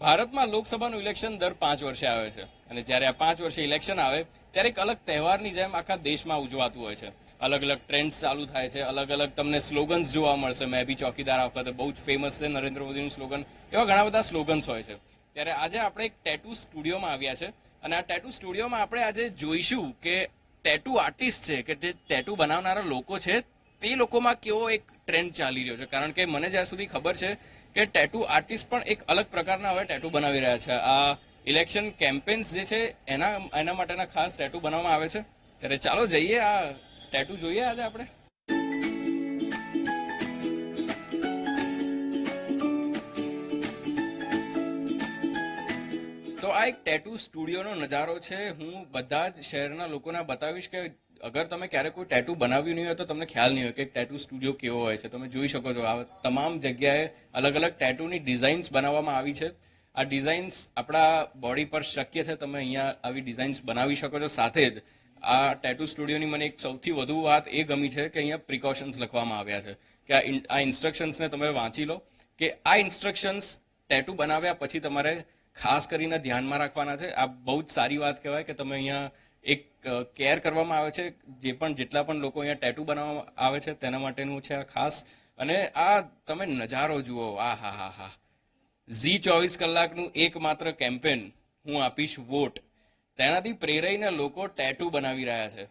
ભારતમાં લોકસભાનું ઇલેક્શન દર પાંચ વર્ષે આવે છે. અને જ્યારે આ પાંચ વર્ષે ઇલેક્શન આવે, ત્યારે એક અલગ તહેવારની જેમ આખા દેશમાં ઉજવાતું હોય છે. અલગ અલગ ટ્રેન્ડ્સ ચાલુ થાય છે. અલગ અલગ તમને સ્લોગન્સ જોવા મળશે. મેં બી ચોકીદાર આ વખતે બહુ જ ફેમસ છે, નરેન્દ્ર મોદીનું સ્લોગન. એવા ઘણા બધા સ્લોગન્સ હોય છે. ત્યારે આજે આપણે એક ટેટુ સ્ટુડિયોમાં આવ્યા છે. અને આ ટેટુ સ્ટુડિયોમાં આપણે આજે જોઈશું કે ટેટુ આર્ટિસ્ટ છે, કે જે ટેટુ બનાવનારા લોકો છે તે લોકોમાં કેવો એક ટ્રેન્ડ ચાલી રહ્યો છે? કારણ કે મને જ્યાં સુધી ખબર છે કે ટેટુ આર્ટિસ્ટ પણ એક અલગ પ્રકારના હવે ટેટુ બનાવી રહ્યા છે. આ ઇલેક્શન કેમ્પેન્સ જે છે, એના એના માટેના ખાસ ટેટુ બનાવવામાં આવે છે. ત્યારે ચાલો જઈએ આ ટેટુ જોઈએ આજે આપણે. તો આ એક ટેટુ સ્ટુડિયોનો નજારો છે. હું બધા જ શહેરના લોકોને બતાવીશ કે અગર તમે ક્યારેક કોઈ ટેટુ બનાવ્યું નહીં હોય તો તમને ખ્યાલ નહીં હોય કે ટેટુ સ્ટુડિયો કેવો હોય છે. તમે જોઈ શકો છો. આ તમામ જગ્યાએ અલગ અલગ ટેટુની ડિઝાઇન્સ બનાવવામાં આવી છે. આ ડિઝાઇન્સ આપણા બોડી પર શક્ય છે તમે અહીંયા આવી ડિઝાઇન્સ બનાવી શકો છો. સાથે જ આ ટેટુ સ્ટુડિયોની મને એક સૌથી વધુ વાત એ ગમી છે કે અહીંયા પ્રિકોશન્સ લખવામાં આવ્યા છે. કે આ ઇન્સ્ટ્રક્શન્સને તમે વાંચી લો કે આ ઇન્સ્ટ્રક્શન્સ ટેટુ બનાવ્યા પછી તમારે ખાસ કરીને ધ્યાનમાં રાખવાના છે. આ બહુ જ સારી વાત કહેવાય કે તમે અહીંયા એક કેર કરવામાં આવે છે જે પણ જેટલા પણ લોકો અહીંયા ટેટુ બનાવવામાં આવે છે તેના માટેનું છે આ ખાસ. અને આ તમે નજારો જુઓ આ હા હા હા. ઝી ચોવીસ કલાકનું એકમાત્ર કેમ્પેન હું આપીશ વોટ તેનાથી પ્રેરાઈને લોકો ટેટુ બનાવી રહ્યા છે.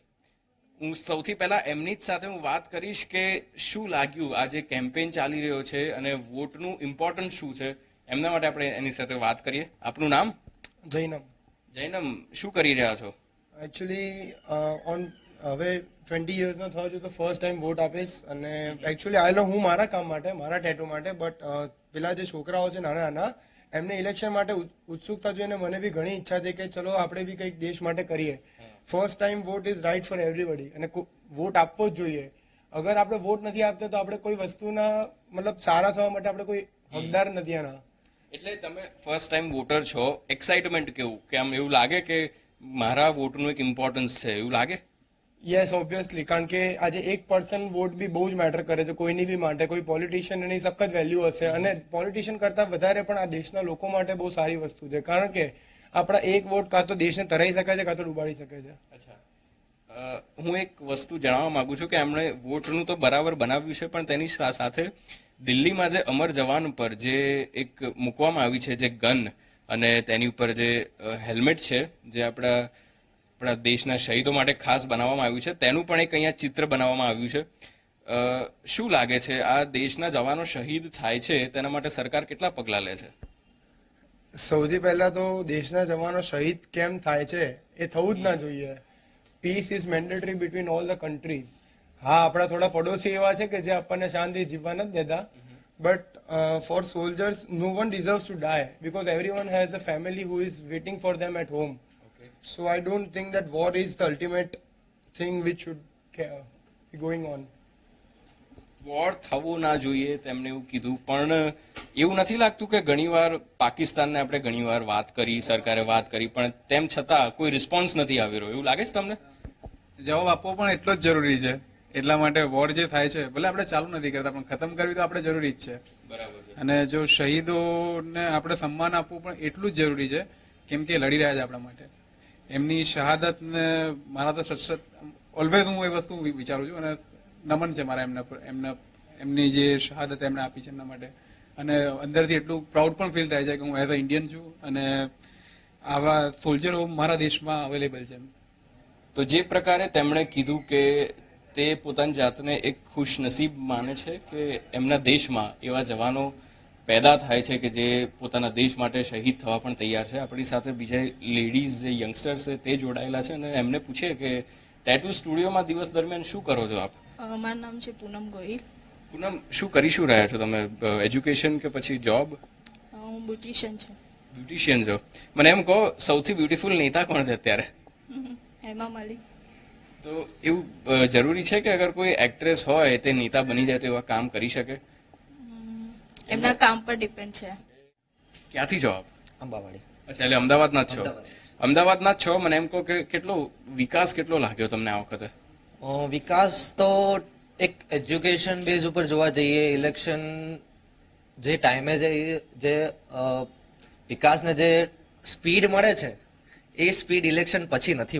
હું સૌથી પહેલાં એમની જ સાથે હું વાત કરીશ કે શું લાગ્યું આ જે કેમ્પેન ચાલી રહ્યો છે અને વોટનું ઇમ્પોર્ટન્સ શું છે એમના માટે આપણે એની સાથે વાત કરીએ. આપનું નામ? જૈનમ જૈનમ શું કરી રહ્યા છો? એકચ્યુઅલી ઓન હવે ટ્વેન્ટી યર્સનો થયો છું તો ફર્સ્ટ ટાઈમ વોટ આપીશ અને એકચ્યુઅલી આવેલો હું મારા કામ માટે, મારા ટેટુ માટે બટ પેલા જે છોકરાઓ છે નાના નાના, એમને ઇલેક્શન માટે ઉત- ઉત્સુકતા જોઈને મને બી ઘણી ઈચ્છા થઈ કે ચલો આપણે બી કંઈક દેશ માટે કરીએ. First time vote is right for everybody અને વોટ આપવો જ જોઈએ. અગર આપણે વોટ નથી આપતા તો આપણે કોઈ વસ્તુના, મતલબ સારા થવા માટે આપણે કોઈ હકદાર નથી આના. એટલે તમે ફર્સ્ટ ટાઈમ વોટર છો એક્સાઇટમેન્ટ કેવું? કે આમ એવું લાગે કે મારા વોટનું એક ઇમ્પોર્ટન્સ છે એવું લાગે? યસ ઓબ્વિયસલી કારણ કે આજે એક પર્સન વોટ બી બહુ જ મેટર કરે છે કોઈની બી માટે કોઈ પોલિટિશિયન એની સખત વેલ્યુ હશે. અને પોલિટિશિયન કરતા વધારે પણ આ દેશના લોકો માટે બહુ સારી વસ્તુ છે. કારણ કે આપણા એક વોટ કાં તો દેશને તરાઈ શકે છે કાં તો ડૂબાડી શકે છે. અચ્છા. હું એક વસ્તુ જણાવવા માંગુ છું કે એમણે વોટનું તો બરાબર બનાવ્યું છે પણ તેની સાથે દિલ્હીમાં જે અમર જવાન પર જે એક મૂકવામાં આવી છે જે ગન અને તેની ઉપર જે હેલ્મેટ છે, જે આપણા આપણા દેશના શહીદો માટે ખાસ બનાવવામાં આવ્યું છે, તેનું પણ એક અહીંયા ચિત્ર બનાવવામાં આવ્યું છે. શું લાગે છે, આ દેશના જવાનો શહીદ થાય છે, તેના માટે સરકાર કેટલા પગલાં લે છે? સૌથી પહેલા તો દેશના જવાનો શહીદ કેમ થાય છે, એ થવું જ ના જોઈએ. Peace is mandatory between all the countries હા, આપણા થોડા પડોશી એવા છે કે જે આપણને શાંતિ જીવવા નથી દેતા. But for soldiers no one deserves to die because everyone has has a family who waiting for for them at home so I don't think that war is the ultimate thing which should be going on war થવું ના જોઈએ તેમણે એવું કીધું. પણ એવું નથી લાગતું કે ઘણીવાર પાકિસ્તાનને આપણે ઘણીવાર વાત કરી સરકારે વાત કરી પણ તેમ છતાં કોઈ રિસ્પોન્સ નથી આવી રહ્યો. એવું લાગે છે તમને? જવાબ આપવો પણ એટલો જ જરૂરી છે. એટલા માટે વોર જે થાય છે ભલે આપણે ચાલુ નથી કરતા પણ ખતમ કરવી તો આપણે જરૂરી જ છે. બરાબર અને જો શહીદોને આપણે સન્માન આપવું પણ એટલું જ જરૂરી છે કેમ કે લડી રહ્યા છે આપણા માટે. એમની શહાદતને મારા તો ઓલવેઝ હું એ વસ્તુ વિચારું છું અને નમન છે મારા એમના પર એમના એમની જે શહાદત એમણે આપી છે એમના માટે. અને અંદરથી એટલું પ્રાઉડ પણ ફીલ થાય છે કે હું એઝ અ ઇન્ડિયન છું અને આવા સોલ્જરો મારા દેશમાં અવેલેબલ છે તો જે પ્રકારે તેમણે કીધું કે તે પોતાની જાતને એક ખુશનસીબ માને છે કે એમના દેશમાં એવા જવાનો પેદા થાય છે કે જે પોતાના દેશ માટે શહીદ થવા પણ તૈયાર છે. આપણી સાથે બીજા લેડીઝ જે યંગસ્ટર્સ છે તે જોડાયેલા છે અને એમને પૂછે કે ટેટુ સ્ટુડિયોમાં દિવસ દરમિયાન શું કરો છો આપ? મારું નામ છે પૂનમ ગોહિલ. પૂનમ શું કરી શું રહ્યા છો તમે? એજ્યુકેશન કે પછી જોબ હું બ્યુટિશિયન છું. બ્યુટિશિયન છો. મને એમ કહો સૌથી બ્યુટીફુલ નેતા કોણ છે અત્યારે? હેમા માલિક. તો એવું જરૂરી છે કે અગર કોઈ એક્ટ્રેસ હોય તે નેતા બની જાય તો એવા કામ કરી શકે? એમના કામ પર ડિપેન્ડ છે. ક્યાંથી છો આપ? અંબાવાડી. અચ્છા એટલે અમદાવાદના જ છો? અમદાવાદના જ છો? મને એમ કહો કે કેટલો વિકાસ કેટલો લાગ્યો તમને આ વખતે? વિકાસ તો એક એજ્યુકેશન બેઝ ઉપર જોવા જઈએ ઇલેક્શન જે ટાઈમે જે જે વિકાસને જે સ્પીડ મળે છે એ સ્પીડ ઇલેક્શન પછી નથી